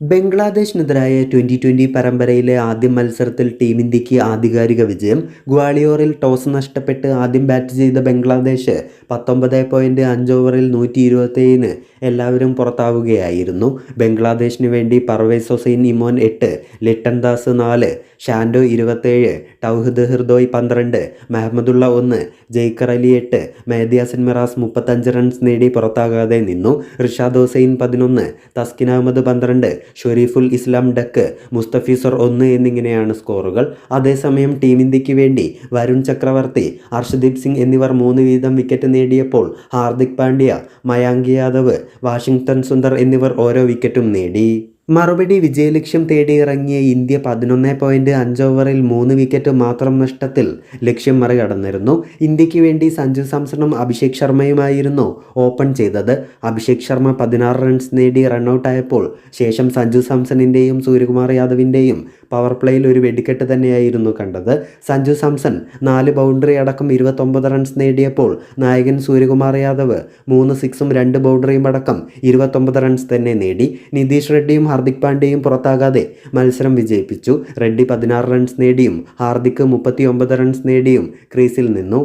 ബംഗ്ലാദേശിനെതിരായ twenty twenty പരമ്പരയിലെ ആദ്യ മത്സരത്തിൽ ടീം ഇന്ത്യയ്ക്ക് ആധികാരിക വിജയം. ഗ്വാളിയോറിൽ ടോസ് നഷ്ടപ്പെട്ട് ആദ്യം ബാറ്റ് ചെയ്ത ബംഗ്ലാദേശ് പത്തൊമ്പത് പോയിന്റ് അഞ്ച് ഓവറിൽ നൂറ്റി ഇരുപത്തേഴിന് എല്ലാവരും പുറത്താവുകയായിരുന്നു. ബംഗ്ലാദേശിന് വേണ്ടി പർവേസ് ഹുസൈൻ ഇമോൻ എട്ട് ലിട്ടൻ ദാസ് നാല് ഷാൻഡോ ഇരുപത്തേഴ് ടൗഹിദ് ഹിർദോയ് പന്ത്രണ്ട് മെഹമ്മദുള്ള ഒന്ന് ജയ്ക്കർ അലി എട്ട് മെഹദി ഹസൻ മിറാസ് മുപ്പത്തഞ്ച് റൺസ് നേടി പുറത്താകാതെ നിന്നു. റിഷാദ് ഹുസൈൻ പതിനൊന്ന് തസ്കിൻ അഹമ്മദ് പന്ത്രണ്ട് ഷൊരീഫുൽ ഇസ്ലാം ഡക്ക് മുസ്തഫീസർ ഒന്ന് എന്നിങ്ങനെയാണ് സ്കോറുകൾ. അതേസമയം ടീം ഇന്ത്യയ്ക്ക് വേണ്ടി വരുൺ ചക്രവർത്തി അർഷദീപ് സിംഗ് എന്നിവർ മൂന്ന് വീതം വിക്കറ്റ് നേടിയപ്പോൾ ഹാർദിക് പാണ്ഡ്യ മയാങ്ക് യാദവ് വാഷിംഗ്ടൺ സുന്ദർ എന്നിവർ ഓരോ വിക്കറ്റും നേടി. മറുപടി വിജയലക്ഷ്യം തേടി ഇറങ്ങിയ ഇന്ത്യ പതിനൊന്ന് പോയിന്റ് അഞ്ച് ഓവറിൽ മൂന്ന് വിക്കറ്റ് മാത്രം നഷ്ടത്തിൽ ലക്ഷ്യം മറികടന്നിരുന്നു. ഇന്ത്യയ്ക്ക് വേണ്ടി സഞ്ജു സാംസണും അഭിഷേക് ശർമ്മയുമായിരുന്നു ഓപ്പൺ ചെയ്തത്. അഭിഷേക് ശർമ്മ പതിനാറ് റൺസ് നേടി റണ്ണൌട്ടായപ്പോൾ ശേഷം സഞ്ജു സാംസണിന്റെയും സൂര്യകുമാർ യാദവിന്റെയും പവർ പ്ലേയിൽ ഒരു വെടിക്കെട്ട് തന്നെയായിരുന്നു കണ്ടത്. സഞ്ജു സാംസൺ നാല് ബൗണ്ടറി അടക്കം ഇരുപത്തൊമ്പത് റൺസ് നേടിയപ്പോൾ നായകൻ സൂര്യകുമാർ യാദവ് മൂന്ന് സിക്സും രണ്ട് ബൗണ്ടറിയും അടക്കം ഇരുപത്തൊമ്പത് റൺസ് തന്നെ നേടി. നിതീഷ് റെഡ്ഡിയും ഹാർദിക് പാണ്ഡ്യയും പുറത്താകാതെ മത്സരം വിജയിപ്പിച്ചു. റെഡ്ഡി പതിനാറ് റൺസ് നേടിയും ഹാർദിക് മുപ്പത്തി ഒമ്പത് റൺസ് നേടിയും ക്രീസിൽ നിന്നു.